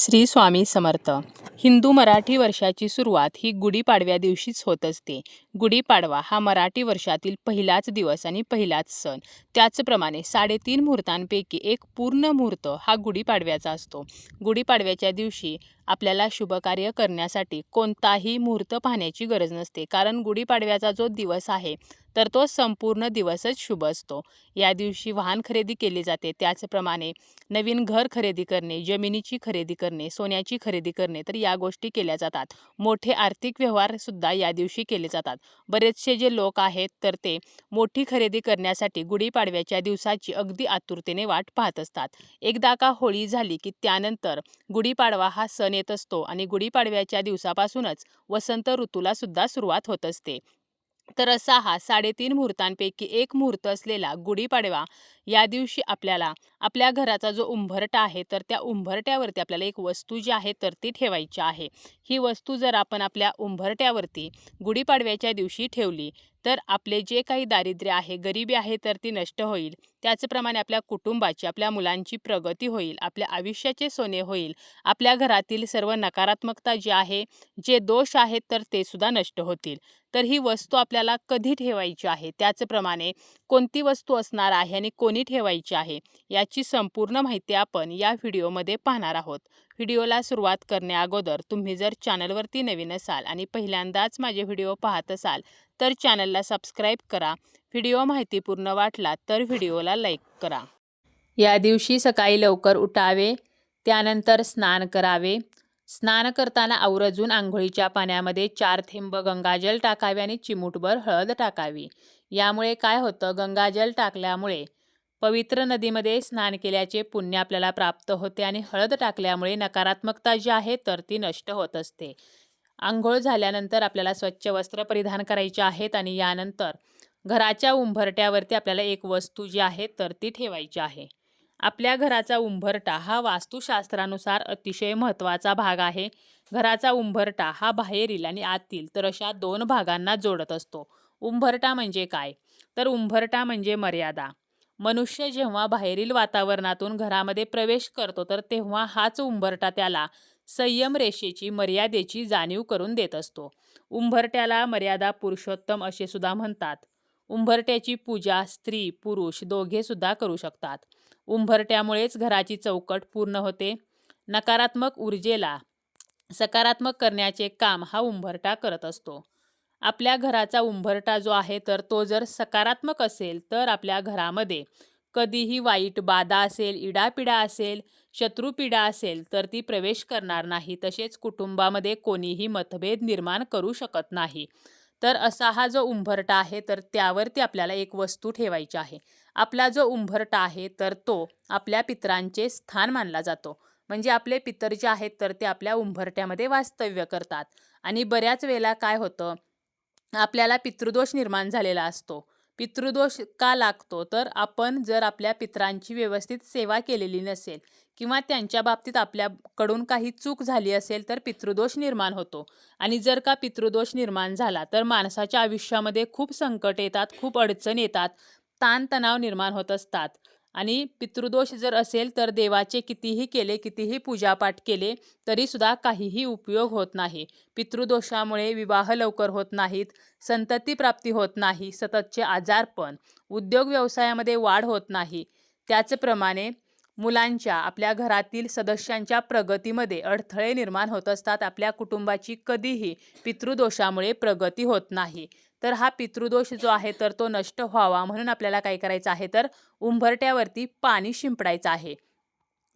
श्री स्वामी समर्थ. हिंदू मराठी वर्षाची सुरुवात ही गुढीपाडव्या दिवशीच होत असते. गुढीपाडवा हा मराठी वर्षातील पहिलाच दिवस आणि पहिलाच सण. त्याचप्रमाणे साडेतीन मुहूर्तांपैकी एक पूर्ण मुहूर्त हा गुढीपाडव्याचा असतो. गुढीपाडव्याच्या दिवशी आपल्याला शुभकार्य करण्यासाठी कोणताही मुहूर्त पाहण्याची गरज नसते. कारण गुढीपाडव्याचा जो दिवस आहे तर तो संपूर्ण दिवसच शुभ असतो. या दिवशी वाहन खरेदी केली जाते. त्याचप्रमाणे नवीन घर खरेदी करणे जमिनीची खरेदी करणे सोन्याची खरेदी करणे तर या गोष्टी केल्या जातात. मोठे आर्थिक व्यवहारसुद्धा या दिवशी केले जातात. बरेचसे जे लोक आहेत तर ते मोठी खरेदी करण्यासाठी गुढीपाडव्याच्या दिवसाची अगदी आतुरतेने वाट पाहत असतात. एकदा का होळी झाली की त्यानंतर गुढीपाडवा हा सण येत असतो आणि गुढीपाडव्याच्या दिवसापासूनच वसंत ऋतूला सुद्धा सुरुवात होत असते. तर असा हा साडेतीन मुहूर्तांपैकी एक मुहूर्त असलेला गुढीपाडवा या दिवशी आपल्याला आपल्या घराचा जो उंबरटा आहे तर त्या उंबरट्यावरती आपल्याला एक वस्तू जी आहे तर ती ठेवायची आहे. ही वस्तू जर आपण आपल्या उंबरट्यावरती गुढीपाडव्याच्या दिवशी ठेवली तर आपले जे काही दारिद्र्य आहे गरिबी आहे तर ती नष्ट होईल. त्याचप्रमाणे आपल्या कुटुंबाची आपल्या मुलांची प्रगती होईल आपल्या आयुष्याचे सोने होईल आपल्या घरातील सर्व नकारात्मकता जी आहे जे दोष आहेत तर ते सुद्धा नष्ट होतील. तर ही वस्तू आपल्याला कधी ठेवायची आहे? त्याचप्रमाणे कोणती वस्तू असणार आहे आणि कोणी ठेवायची आहे. याची संपूर्ण माहिती आपण या व्हिडिओमध्ये पाहणार आहोत. व्हिडिओला सुरुवात करण्याअगोदर तुम्ही जर चॅनलवरती नवीन असाल आणि पहिल्यांदाच माझे व्हिडिओ पाहत असाल तर चॅनलला सबस्क्राईब करा. व्हिडिओ माहितीपूर्ण वाटला तर व्हिडिओला लाईक करा. या दिवशी सकाळी लवकर उठावे त्यानंतर स्नान करावे. स्नान करताना आवर्जून आंघोळीच्या पाण्यामध्ये चार थेंब गंगाजल टाकावे आणि चिमूटभर हळद टाकावी. यामुळे काय होतं? गंगाजल टाकल्यामुळे पवित्र नदीमध्ये स्नान केल्याचे पुण्य आपल्याला प्राप्त होते आणि हळद टाकल्यामुळे नकारात्मकता जी आहे तर ती नष्ट होत असते. आंघोळ झाल्यानंतर आपल्याला स्वच्छ वस्त्र परिधान करायचे आहेत आणि यानंतर घराच्या उंभरट्यावरती आपल्याला एक वस्तू जी आहे तर ती ठेवायची आहे. आपल्या घराचा उंभरटा हा वास्तुशास्त्रानुसार अतिशय महत्त्वाचा भाग आहे. घराचा उंभरटा हा बाहेरील आणि आतील तर अशा दोन भागांना जोडत असतो. उंभरटा म्हणजे काय? तर उंभरटा म्हणजे मर्यादा. मनुष्य जेव्हा बाहेरील वातावरणातून घरामध्ये प्रवेश करतो तर तेव्हा हाच उंबरटा त्याला संयम रेषेची मर्यादेची जाणीव करून देत असतो. उंबरट्याला मर्यादा पुरुषोत्तम असे सुद्धा म्हणतात. उंबरट्याची पूजा स्त्री पुरुष दोघे सुद्धा करू शकतात. उंबरट्यामुळेच घराची चौकट पूर्ण होते. नकारात्मक ऊर्जेला सकारात्मक करण्याचे काम हा उंबरटा करत असतो. आपल्या घराचा उंबरटा जो आहे तर तो जर सकारात्मक असेल तर आपल्या घरामध्ये कधीही वाईट बाधा असेल इडापिडा असेल शत्रुपीडा असेल तर ती प्रवेश करणार नाही. तसेच कुटुंबामध्ये कोणीही मतभेद निर्माण करू शकत नाही. तर असा हा जो उंबरटा आहे तर त्यावरती आपल्याला एक वस्तू ठेवायची आहे. आपला जो उंबरटा आहे तर तो आपल्या पितरांचे स्थान मानला जातो. म्हणजे आपले पितर जे आहेत तर ते आपल्या उंबरट्यामध्ये वास्तव्य करतात. आणि बऱ्याच वेळेला काय होतं आपल्याला पितृदोष निर्माण झालेला असतो. पितृदोष का लागतो? तर आपण जर आपल्या पितरांची व्यवस्थित सेवा केलेली नसेल किंवा त्यांच्या बाबतीत आपल्याकडून काही चूक झाली असेल तर पितृदोष निर्माण होतो. आणि जर का पितृदोष निर्माण झाला तर माणसाच्या आयुष्यामध्ये खूप संकट येतात खूप अडचण येतात ताणतणाव निर्माण होत असतात. आणि पितृदोष जर असेल तर देवाचे कितीही केले कितीही पूजापाठ केले तरीसुद्धा काहीही उपयोग होत नाही. पितृदोषामुळे विवाह लवकर होत नाहीत संतती प्राप्ती होत नाही सततचे आजारपण उद्योग व्यवसायामध्ये वाढ होत नाही. त्याचप्रमाणे मुलांच्या आपल्या घरातील सदस्यांच्या प्रगतीमध्ये अडथळे निर्माण होत असतात. आपल्या कुटुंबाची कधीही पितृदोषामुळे प्रगती होत नाही. तर हा पितृदोष जो आहे तर तो नष्ट व्हावा म्हणून आपल्याला काय करायचं आहे तर उंबरट्यावरती पाणी शिंपडायचं आहे.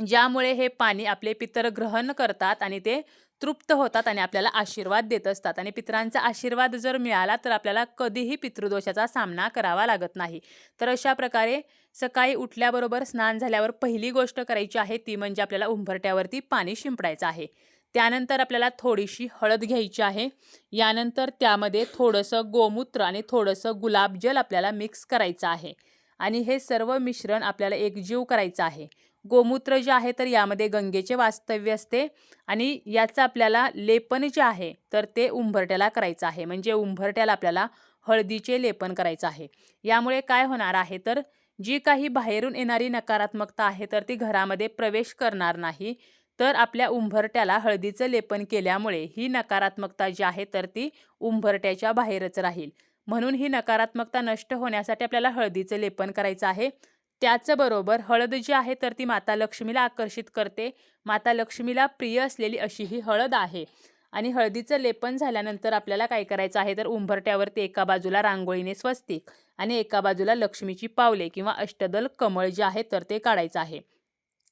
ज्यामुळे हे पाणी आपले पितर ग्रहण करतात आणि ते तृप्त होतात आणि आपल्याला आशीर्वाद देत असतात. आणि पितरांचा आशीर्वाद जर मिळाला तर आपल्याला कधीही पितृदोषाचा सामना करावा लागत नाही. तर अशा प्रकारे सकाळी उठल्याबरोबर स्नान झाल्यावर पहिली गोष्ट करायची आहे ती म्हणजे आपल्याला उंबरट्यावरती पाणी शिंपडायचं आहे. त्यानंतर आपल्याला थोडीशी हळद घ्यायची आहे. यानंतर त्यामध्ये थोडंसं गोमूत्र आणि थोडंसं गुलाबजल आपल्याला मिक्स करायचं आहे. आणि हे सर्व मिश्रण आपल्याला एकजीव करायचं आहे. गोमूत्र जे आहे तर यामध्ये गंगेचे वास्तव्य असते आणि याचं आपल्याला लेपन जे आहे तर ते उंबरट्याला करायचं आहे. म्हणजे उंबरट्याला आपल्याला हळदीचे लेपन करायचं आहे. यामुळे काय होणार आहे तर जी काही बाहेरून येणारी नकारात्मकता आहे तर ती घरामध्ये प्रवेश करणार नाही. तर आपल्या उंबरट्याला हळदीचं लेपन केल्यामुळे ही नकारात्मकता जी आहे तर ती उंबरट्याच्या बाहेरच राहील. म्हणून ही नकारात्मकता नष्ट होण्यासाठी आपल्याला हळदीचं लेपन करायचं आहे. त्याचबरोबर हळद जी आहे तर ती माता लक्ष्मीला आकर्षित करते. माता लक्ष्मीला प्रिय असलेली अशी ही हळद आहे. आणि हळदीचं लेपन झाल्यानंतर आपल्याला काय करायचं आहे तर उंबरट्यावरती एका बाजूला रांगोळीने स्वस्तिक आणि एका बाजूला लक्ष्मीची पावले किंवा अष्टदल कमळ जे आहे तर ते काढायचं आहे.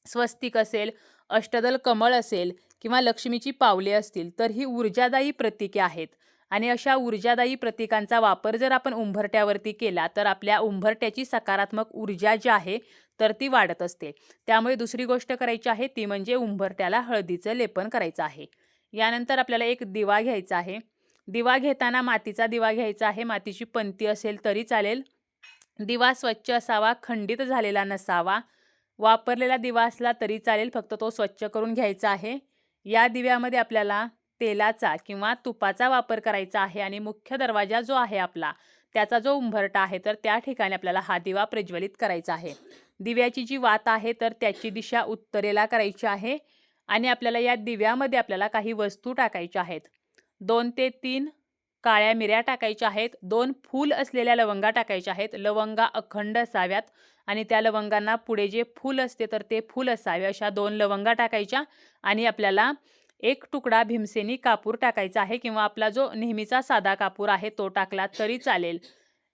स्वस्तिक असेल अष्टदल कमळ असेल किंवा लक्ष्मीची पावले असतील तर ही ऊर्जादायी प्रतीके आहेत. आणि अशा ऊर्जादायी प्रतीकांचा वापर जर आपण उंबरट्यावरती केला तर आपल्या उंबरट्याची सकारात्मक ऊर्जा जी आहे तर ती वाढत असते. त्यामुळे दुसरी गोष्ट करायची आहे ती म्हणजे उंबरट्याला हळदीचं लेपन करायचं आहे. यानंतर आपल्याला एक दिवा घ्यायचा आहे. दिवा घेताना मातीचा दिवा घ्यायचा आहे. मातीची पंती असेल तरी चालेल. दिवा स्वच्छ असावा खंडित झालेला नसावा. वापरलेला दिवा असला तरी चालेल फक्त तो स्वच्छ करून घ्यायचा आहे. या दिव्यामध्ये आपल्याला तेलाचा किंवा तुपाचा वापर करायचा आहे आणि मुख्य दरवाजा जो आहे आपला त्याचा जो उंबरटा आहे तर त्या ठिकाणी आपल्याला हा दिवा प्रज्वलित करायचा आहे. दिव्याची जी वात आहे तर त्याची दिशा उत्तरेला करायची आहे आणि आपल्याला या दिव्यामध्ये आपल्याला काही वस्तू टाकायच्या आहेत. दोन ते तीन काळ्या मिऱ्या टाकायच्या आहेत दोन फूल असलेल्या लवंगा टाकायच्या आहेत. लवंगा अखंड असाव्यात आणि त्या लवंगांना पुढे जे फूल असते तर ते फूल असावे. अशा दोन लवंगा टाकायच्या आणि आपल्याला एक तुकडा भीमसेनी कापूर टाकायचा आहे किंवा आपला जो नेहमीचा साधा कापूर आहे तो टाकला तरी चालेल.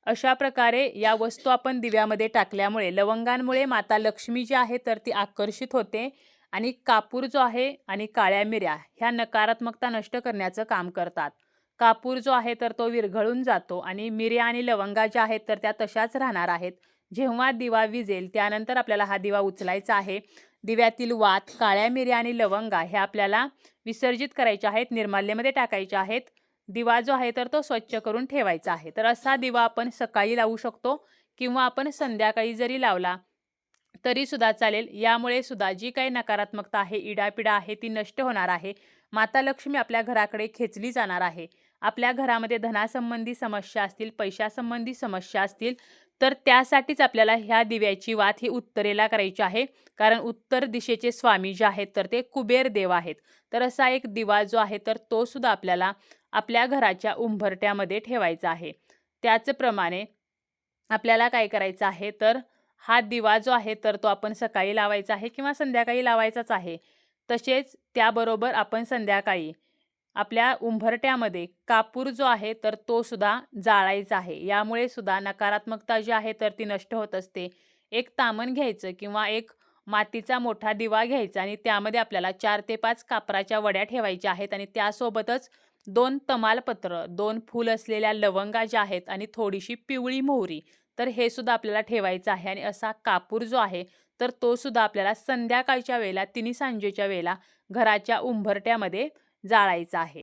अशा प्रकारे या वस्तू आपण दिव्यामध्ये टाकल्यामुळे लवंगांमुळे माता लक्ष्मी जी आहे तर ती आकर्षित होते आणि कापूर जो आहे आणि काळ्या मिऱ्या ह्या नकारात्मकता नष्ट करण्याचं काम करतात. कापूर जो आहे तर तो विरघळून जातो आणि मिऱ्या आणि लवंगा ज्या आहेत तर त्या तशाच राहणार आहेत. जेव्हा दिवा विजेल त्यानंतर आपल्याला हा दिवा उचलायचा आहे. दिव्यातील वात काळ्या मिऱ्या आणि लवंगा हे आपल्याला विसर्जित करायच्या आहेत निर्माल्यमध्ये टाकायच्या आहेत. दिवा जो आहे तर तो स्वच्छ करून ठेवायचा आहे. तर असा दिवा आपण सकाळी लावू शकतो किंवा आपण संध्याकाळी जरी लावला तरी सुद्धा चालेल. यामुळे सुद्धा जी काही नकारात्मकता आहे इडापिडा आहे ती नष्ट होणार आहे. माता लक्ष्मी आपल्या घराकडे खेचली जाणार आहे. आपल्या घरामध्ये धनासंबंधी समस्या असतील पैशासंबंधी समस्या असतील तर त्यासाठीच आपल्याला ह्या दिव्याची वात ही उत्तरेला करायची आहे. कारण उत्तर दिशेचे स्वामी जे आहेत तर ते कुबेर देव आहेत. तर असा एक दिवा जो आहे तर तो सुद्धा आपल्याला आपल्या घराच्या उंभरट्यामध्ये ठेवायचा आहे. त्याचप्रमाणे आपल्याला काय करायचं आहे तर हा दिवा जो आहे तर तो आपण सकाळी लावायचा आहे किंवा संध्याकाळी लावायचाच आहे. तसेच त्याबरोबर आपण संध्याकाळी आपल्या उंभरट्यामध्ये कापूर जो आहे तर तो सुद्धा जाळायचा आहे. यामुळे सुद्धा नकारात्मकता जी आहे तर ती नष्ट होत असते. एक तामण घ्यायचं किंवा एक मातीचा मोठा दिवा घ्यायचा आणि त्यामध्ये आपल्याला चार ते पाच कापराच्या वड्या ठेवायच्या आहेत आणि त्यासोबतच दोन तमालपत्र दोन फूल असलेल्या लवंगा ज्या आहेत आणि थोडीशी पिवळी मोहरी तर हे सुद्धा आपल्याला ठेवायचं आहे. आणि असा कापूर जो आहे तर तो सुद्धा आपल्याला संध्याकाळच्या वेळेला तिन्ही सांजेच्या वेळेला घराच्या उंभरट्यामध्ये जाळायचा आहे.